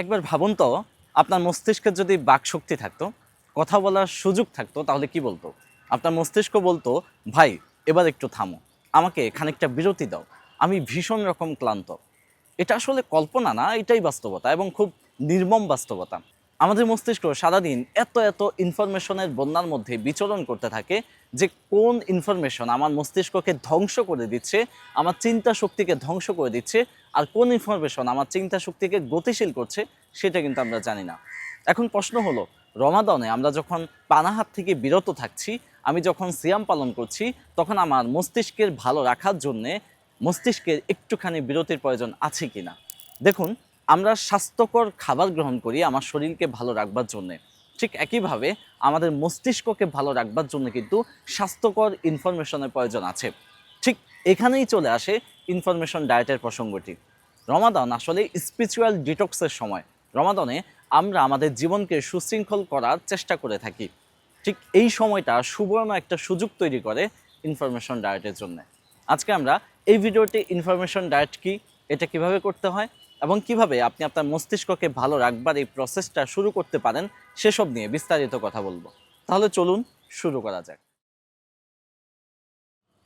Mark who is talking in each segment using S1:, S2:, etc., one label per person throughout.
S1: একবার ভাবুন তো, আপনার মস্তিষ্কের যদি বাক শক্তি থাকতো, কথা বলার সুযোগ থাকতো, তাহলে কি বলতো? আপনার মস্তিষ্ক বলতো, ভাই, এবার একটু থামো। আমাকে খানিকটা বিরতি দাও। আমি ভীষণ রকম ক্লান্ত। এটা আসলে কল্পনা না, এটাই বাস্তবতা এবং খুব নির্মম বাস্তবতা। আমাদের মস্তিষ্ক সারাদিন এত এত ইনফরমেশনের বন্যার মধ্যে বিচরণ করতে থাকে যে কোন ইনফরমেশন আমার মস্তিষ্ককে ধ্বংস করে দিচ্ছে, আমার চিন্তা শক্তিকে ধ্বংস করে দিচ্ছে, আর কোন ইনফরমেশন আমার চিন্তা শক্তিকে গতিশীল করছে সেটা কিন্তু আমরা জানি না। এখন প্রশ্ন হলো, রমাদনে আমরা যখন পানাহার থেকে বিরত থাকছি, আমি যখন সিয়াম পালন করছি, তখন আমার মস্তিষ্কের ভালো রাখার জন্যে মস্তিষ্কের একটুখানি বিরতির প্রয়োজন আছে কিনা? দেখুন আমরা স্বাস্থ্যকর খাবার গ্রহণ করি, আমার শরীরকে ভালো রাখবার জন্যে। ঠিক একইভাবে আমাদের মস্তিষ্ককে ভালো রাখবার জন্য কিন্তু স্বাস্থ্যকর ইনফরমেশনের প্রয়োজন আছে। ঠিক এখানেই চলে আসে ইনফরমেশন ডায়েটের প্রসঙ্গটি। রমাদান আসলে স্পিরিচুয়াল ডিটক্সের সময়। রমাদনে আমরা আমাদের জীবনকে সুশৃঙ্খল করার চেষ্টা করে থাকি। ঠিক এই সময়টা সুবর্ণ একটা সুযোগ তৈরি করে ইনফরমেশন ডায়েটের জন্য। আজকে আমরা এই ভিডিওতে ইনফরমেশন ডায়েট কি, এটা কীভাবে করতে হয় এবং কীভাবে আপনি আপনার মস্তিষ্ককে ভালো রাখবার এই প্রসেসটা শুরু করতে পারেন, সেসব নিয়ে বিস্তারিত কথা বলব। তাহলে চলুন শুরু করা যাক।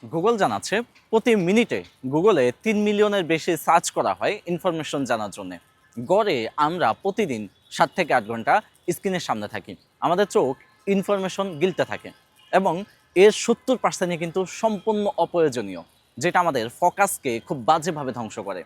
S1: গুগল জানাচ্ছে, প্রতি মিনিটে গুগলে তিন মিলিয়নের বেশি সার্চ করা হয় ইনফরমেশন জানার জন্য। গড়ে আমরা প্রতিদিন সাত থেকে আট ঘণ্টা স্ক্রিনের সামনে থাকি। আমাদের চোখ ইনফরমেশন গিলতে থাকে এবং এর সত্তর পার্সেন্টই কিন্তু সম্পূর্ণ অপ্রয়োজনীয়, যেটা আমাদের ফোকাসকে খুব বাজেভাবে ধ্বংস করে।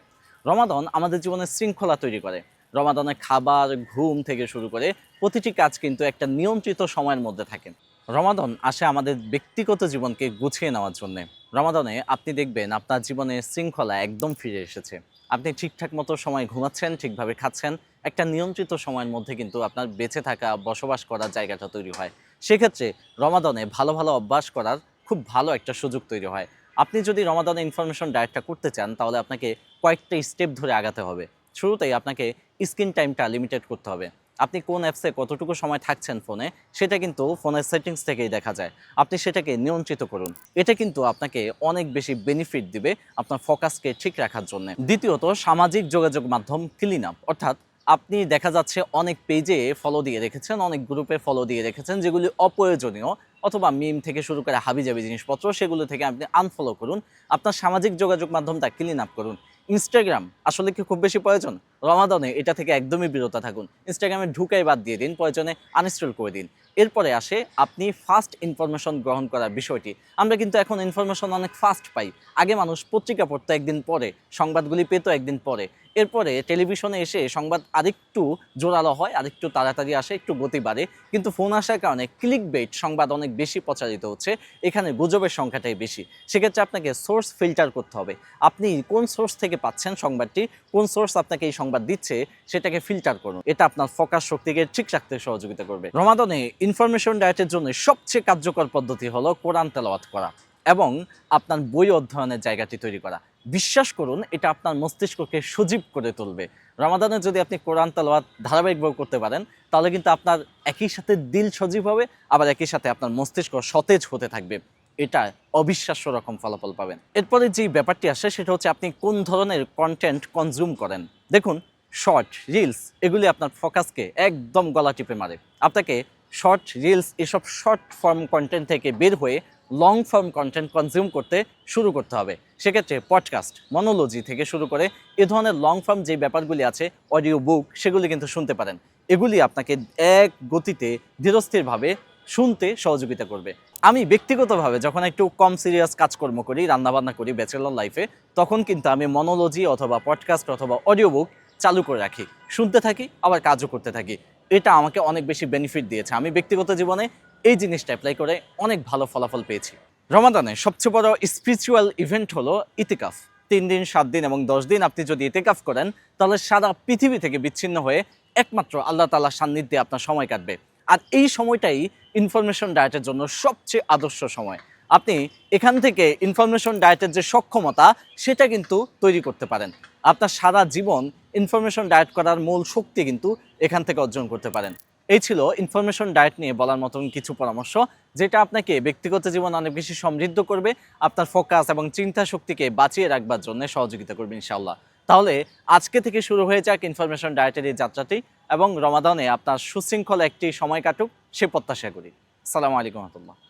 S1: রমাদন আমাদের জীবনে শৃঙ্খলা তৈরি করে। রমাদনে খাবার, ঘুম থেকে শুরু করে প্রতিটি কাজ কিন্তু একটা নিয়ন্ত্রিত সময়ের মধ্যে থাকে। রমাদন আসে আমাদের ব্যক্তিগত জীবনকে গুছিয়ে নেওয়ার জন্যে। রমাদনে আপনি দেখবেন আপনার জীবনে শৃঙ্খলা একদম ফিরে এসেছে। আপনি ঠিকঠাক মতো সময় ঘুমাচ্ছেন, ঠিকভাবে খাচ্ছেন, একটা নিয়ন্ত্রিত সময়ের মধ্যে কিন্তু আপনার বেঁচে থাকা, বসবাস করার জায়গাটা তৈরি হয়। সেক্ষেত্রে রমাদনে ভালো ভালো অভ্যাস করার খুব ভালো একটা সুযোগ তৈরি হয়। আপনি যদি রমাদানের ইনফরমেশন ডায়েটটা করতে চান, তাহলে আপনাকে কয়েকটা স্টেপ ধরে আগাতে হবে। শুরুতেই আপনাকে স্ক্রিন টাইমটা লিমিটেড করতে হবে। আপনি কোন অ্যাপসে কতটুকু সময় থাকছেন ফোনে সেটা কিন্তু ফোনের সেটিংস থেকেই দেখা যায়। আপনি সেটাকে নিয়ন্ত্রিত করুন। এটা কিন্তু আপনাকে অনেক বেশি বেনিফিট দিবে আপনার ফোকাসকে ঠিক রাখার জন্য। দ্বিতীয়ত, সামাজিক যোগাযোগ মাধ্যম ক্লিন আপ অর্থাৎ আপনি দেখা যাচ্ছে অনেক পেজে ফলো দিয়ে রেখেছেন, অনেক গ্রুপে ফলো দিয়ে রেখেছেন, যেগুলি অপ্রয়োজনীয় অথবা মিম থেকে শুরু করে হাবিজাবি জিনিসপত্র, সেগুলো থেকে আপনি আনফলো করুন। আপনার সামাজিক যোগাযোগ মাধ্যমটা ক্লিন আপ করুন। ইনস্টাগ্রাম আসলে কি খুব বেশি প্রয়োজন? রমাদানে এটা থেকে একদমই বিরত থাকুন। ইনস্টাগ্রামে ঢুকাই বাদ দিয়ে দিন, প্রয়োজনে আনইনস্টল করে দিন। এরপরে আসে আপনি ফাস্ট ইনফরমেশন গ্রহণ করার বিষয়টি। আমরা কিন্তু এখন ইনফরমেশন অনেক ফাস্ট পাই। আগে মানুষ পত্রিকা পড়তো একদিন পরে, সংবাদগুলি পেত একদিন পরে। এরপরে টেলিভিশনে এসে সংবাদ আরেকটু জোরালো হয়, আরেকটু তাড়াতাড়ি আসে, একটু গতি বাড়ে। কিন্তু ফোন আসার কারণে ক্লিক বেট সংবাদ অনেক বেশি প্রচারিত হচ্ছে, এখানে গুজবের সংখ্যাটাই বেশি। সেক্ষেত্রে আপনাকে সোর্স ফিল্টার করতে হবে। আপনি কোন সোর্স থেকে পাচ্ছেন সংবাদটি, কোন সোর্স আপনাকে এই সংবাদ দিচ্ছে, সেটাকে ফিল্টার করুন। এটা আপনার ফোকাস শক্তিকে ঠিক রাখতে সহযোগিতা করবে। রমাদনে ইনফরমেশন ডায়েটের জন্য সবচেয়ে কার্যকর পদ্ধতি হলো কোরআন তেলাওয়াত করা এবং আপনার বই অধ্যয়নের জায়গাটি তৈরি করা। বিশ্বাস করুন, এটা আপনার মস্তিষ্ককে সজীব করে তুলবে। রমাদানে যদি আপনি কোরআন তালাওয়াত ধারাবাহিকভাবে করতে পারেন, তাহলে কিন্তু আপনার একই সাথে দিল সজীব হবে, আবার একই সাথে আপনার মস্তিষ্ক সতেজ হতে থাকবে। এটা অবিশ্বাস্য রকম ফলাফল পাবেন। এরপরে যে ব্যাপারটি আসে, সেটা হচ্ছে আপনি কোন ধরনের কন্টেন্ট কনজিউম করেন। দেখুন শর্ট রিলস এগুলি আপনার ফোকাসকে একদম গলা টিপে মারে। আপনাকে শর্ট রিলস এসব শর্ট ফর্ম কন্টেন্ট থেকে বের হয়ে লং ফর্ম কন্টেন্ট কনজিউম করতে শুরু করতে হবে। সেক্ষেত্রে পডকাস্ট মনোলজি থেকে শুরু করে এ ধরনের লং ফর্ম যে ব্যাপারগুলি আছে অডিও বুক সেগুলি কিন্তু শুনতে পারেন। এগুলি আপনাকে এক গতিতে ধীরস্থিরভাবে শুনতে সহযোগিতা করবে। আমি ব্যক্তিগতভাবে যখন একটু কম সিরিয়াস কাজকর্ম করি, রান্নাবান্না করি ব্যাচেলর লাইফে তখন কিন্তু আমি মনোলজি অথবা পডকাস্ট অথবা অডিও বুক চালু করে রাখি। শুনতে থাকি, আবার কাজও করতে থাকি। এটা আমাকে অনেক বেশি বেনিফিট দিয়েছে। আমি ব্যক্তিগত জীবনে এই জিনিসটা অ্যাপ্লাই করে অনেক ভালো ফলাফল পেয়েছি। রমাদানে সবচেয়ে বড় স্পিরিচুয়াল ইভেন্ট হলো ইতিকাফ। তিন দিন, সাত দিন এবং দশ দিন আপনি যদি ইতিকাফ করেন, তাহলে সারা পৃথিবী থেকে বিচ্ছিন্ন হয়ে একমাত্র আল্লাহ তালার সান্নিধ্যে আপনার সময় কাটবে। আর এই সময়টাই ইনফরমেশন ডায়েটের জন্য সবচেয়ে আদর্শ সময়। আপনি এখান থেকে ইনফরমেশন ডায়েটের যে সক্ষমতা, সেটা কিন্তু তৈরি করতে পারেন। আপনার সারা জীবন ইনফরমেশন ডায়েট করার মূল শক্তি কিন্তু এখান থেকে অর্জন করতে পারেন। এই ছিল ইনফরমেশন ডায়েট নিয়ে বলার মতন কিছু পরামর্শ, যেটা আপনাকে ব্যক্তিগত জীবন অনেক বেশি সমৃদ্ধ করবে, আপনার ফোকাস এবং চিন্তা শক্তিকে বাঁচিয়ে রাখবার জন্য সহযোগিতা করবে ইনশাআল্লাহ। তাহলে আজকে থেকে শুরু হয়ে যাক ইনফরমেশন ডায়েটের এই যাত্রাটি এবং রমাদানে আপনার সুশৃঙ্খল একটি সময় কাটুক, সে প্রত্যাশা করি। আসসালামু আলাইকুম রহমতুল্লাহ।